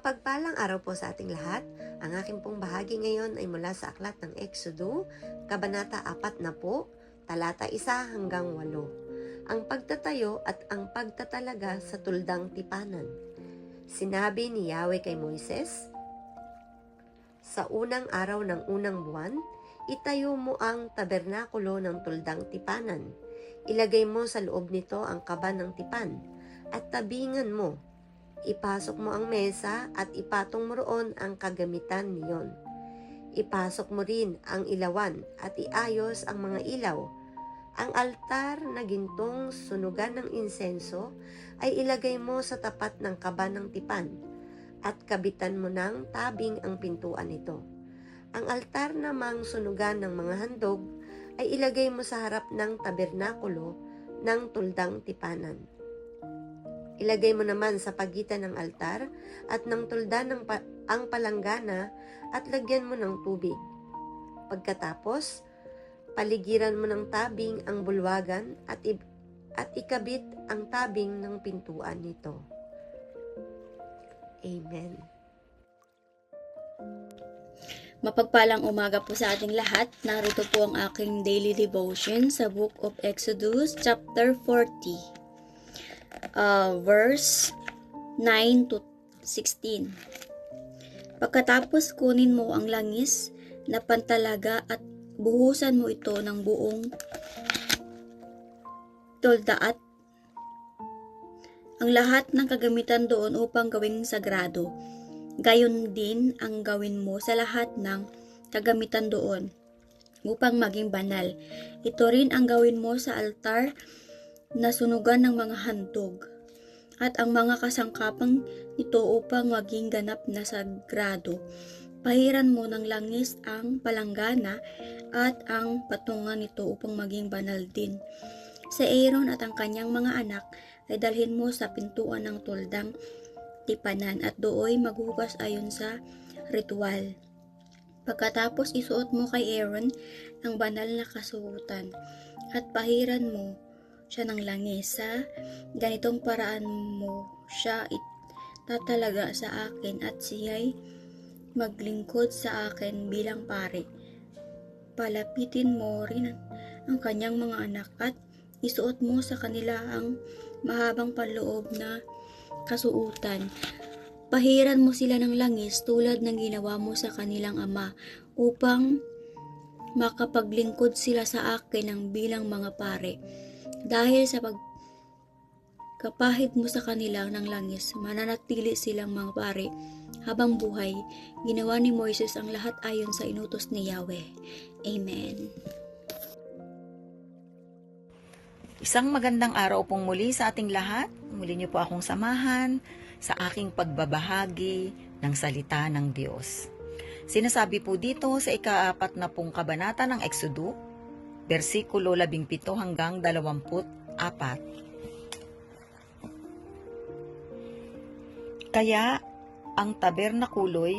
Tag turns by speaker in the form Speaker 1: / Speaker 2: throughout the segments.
Speaker 1: Mapagpalang araw po sa ating lahat. Ang aking pong bahagi ngayon ay mula sa aklat ng Exodo, Kabanata 4 na po, talata 1 hanggang 8. Ang pagtatayo at ang pagtatalaga sa tuldang tipanan. Sinabi ni Yahweh kay Moises, Sa unang araw ng unang buwan, itayo mo ang tabernakulo ng tuldang tipanan. Ilagay mo sa loob nito ang kaban ng tipan at tabingan mo Ipasok mo ang mesa at ipatong mo roon ang kagamitan niyon. Ipasok mo rin ang ilawan at iayos ang mga ilaw. Ang altar na gintong sunugan ng insenso ay ilagay mo sa tapat ng kaban ng tipan at kabitan mo ng tabing ang pintuan nito. Ang altar namang sunugan ng mga handog ay ilagay mo sa harap ng tabernakulo ng tuldang tipanan. Ilagay mo naman sa pagitan ng altar at ng tuldan ng pa- ang palanggana at lagyan mo ng tubig. Pagkatapos, paligiran mo ng tabing ang bulwagan at, i- at ikabit ang tabing ng pintuan nito. Amen.
Speaker 2: Mapagpalang umaga po sa ating lahat. Narito po ang aking daily devotion sa Book of Exodus, chapter 40 uh, verse 9 to 16. Pagkatapos kunin mo ang langis na pantalaga at buhusan mo ito ng buong tolda at ang lahat ng kagamitan doon upang gawing sagrado. Gayon din ang gawin mo sa lahat ng kagamitan doon upang maging banal. Ito rin ang gawin mo sa altar na sunugan ng mga handog at ang mga kasangkapang nito upang maging ganap na sagrado. Pahiran mo ng langis ang palanggana at ang patungan nito upang maging banal din. Sa Aaron at ang kanyang mga anak ay dalhin mo sa pintuan ng tuldang tipanan at dooy maghugas ayon sa ritual. Pagkatapos isuot mo kay Aaron ang banal na kasuotan at pahiran mo siya ng langis. Ganitong paraan mo siya tatalaga sa akin at siya'y maglingkod sa akin bilang pare. Palapitin mo rin ang kanyang mga anak at isuot mo sa kanila ang mahabang panloob na kasuutan. Pahiran mo sila ng langis tulad ng ginawa mo sa kanilang ama upang makapaglingkod sila sa akin ng bilang mga pare. Dahil sa pagkapahid mo sa kanila ng langis, mananatili silang mga pare habang buhay. Ginawa ni Moises ang lahat ayon sa inutos ni Yahweh. Amen.
Speaker 3: Isang magandang araw pong muli sa ating lahat. Muli niyo po akong samahan sa aking pagbabahagi ng salita ng Diyos. Sinasabi po dito sa ikaapat na pong kabanata ng Exodo, versikulo 17 hanggang 24. Kaya ang tabernakuloy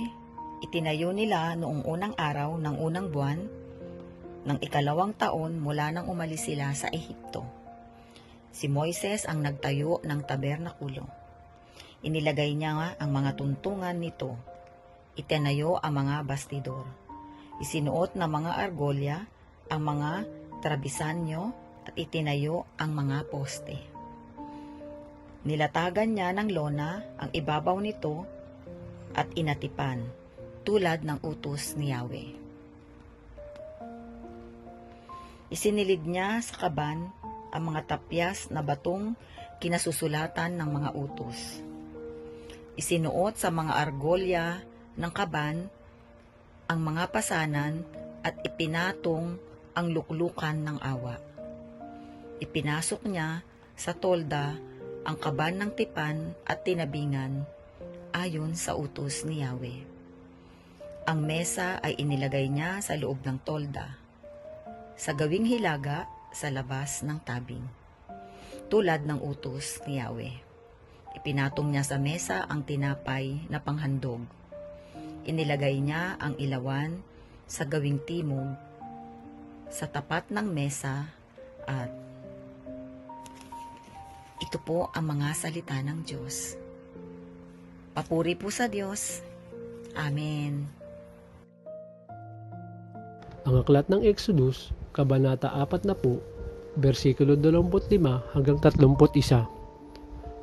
Speaker 3: itinayo nila noong unang araw ng unang buwan ng ikalawang taon mula nang umalis sila sa Ehipto. Si Moises ang nagtayo ng tabernakulo. Inilagay niya ang mga tuntungan nito. Itinayo ang mga bastidor. Isinuot ng mga argolya ang mga trabisanyo at itinayo ang mga poste. Nilatagan niya ng lona ang ibabaw nito at inatipan tulad ng utos ni Yahweh. Isinilid niya sa kaban ang mga tapyas na batong kinasusulatan ng mga utos. Isinuot sa mga argolya ng kaban ang mga pasanan at ipinatong ang luklukan ng awa. Ipinasok niya sa tolda ang kaban ng tipan at tinabingan ayon sa utos ni Yahweh. Ang mesa ay inilagay niya sa loob ng tolda, sa gawing hilaga sa labas ng tabing, tulad ng utos ni Yahweh. Ipinatong niya sa mesa ang tinapay na panghandog. Inilagay niya ang ilawan sa gawing timog sa tapat ng mesa at ito po ang mga salita ng Diyos. Papuri po sa Diyos. Amen.
Speaker 4: Ang aklat ng Exodus, Kabanata 4 na po, versikulo 25 hanggang 31.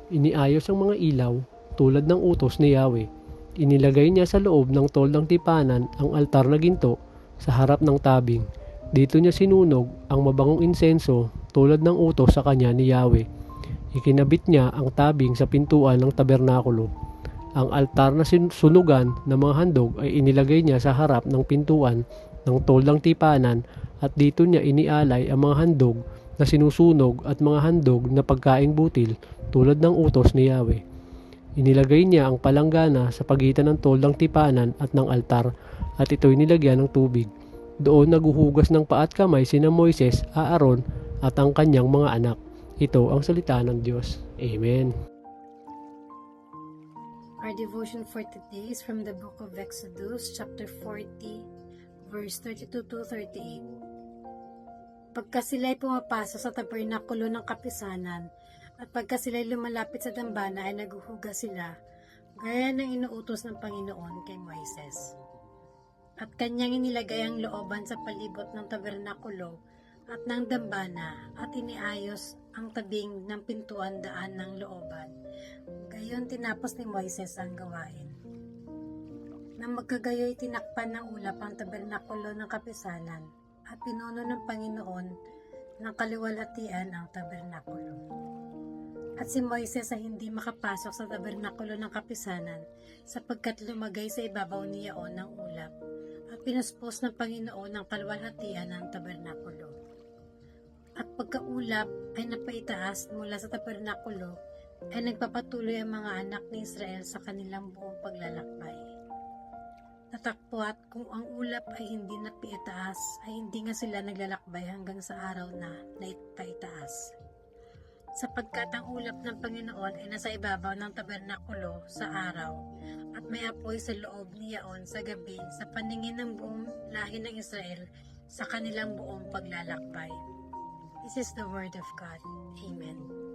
Speaker 4: Iniayos ang mga ilaw tulad ng utos ni Yahweh. Inilagay niya sa loob ng toldang tipanan ang altar na ginto sa harap ng tabing. Dito niya sinunog ang mabangong insenso tulad ng utos sa kanya ni Yahweh. Ikinabit niya ang tabing sa pintuan ng tabernakulo. Ang altar na sunugan ng mga handog ay inilagay niya sa harap ng pintuan ng toldang tipanan at dito niya inialay ang mga handog na sinusunog at mga handog na pagkaing butil tulad ng utos ni Yahweh. Inilagay niya ang palanggana sa pagitan ng toldang tipanan at ng altar at ito'y nilagyan ng tubig. Doon naguhugas ng paat kamay sina Moises, Aaron at ang kanyang mga anak. Ito ang salita ng Diyos. Amen.
Speaker 5: Our devotion for today is from the book of Exodus, chapter 40, verse 32 to 38. Pagka sila'y pumapasok sa tabernakulo ng kapisanan, at pagka sila'y lumalapit sa dambana ay naguhuga sila, gaya ng inuutos ng Panginoon kay Moises. At kanyang inilagay ang looban sa palibot ng tabernakulo at ng dambana at iniayos ang tabing ng pintuan daan ng looban. Gayon tinapos ni Moises ang gawain. Nang magkagayoy tinakpan ng ulap ang tabernakulo ng kapisanan at pinuno ng Panginoon ng kaliwalhatian ang tabernakulo. At si Moises ay hindi makapasok sa tabernakulo ng kapisanan sapagkat lumagay sa ibabaw niyaon ng ulap at pinuspos ng Panginoon ng kalwalhatian ng tabernakulo. At pagkaulap ay napaitaas mula sa tabernakulo ay nagpapatuloy ang mga anak ni Israel sa kanilang buong paglalakbay. Natakpuat kung ang ulap ay hindi napiitaas ay hindi nga sila naglalakbay hanggang sa araw na naitaas. Sapagkat ang ulap ng Panginoon ay nasa ibabaw ng tabernakulo sa araw at may apoy sa loob niyaon sa gabi sa paningin ng buong lahi ng Israel sa kanilang buong paglalakbay. This is the word of God. Amen.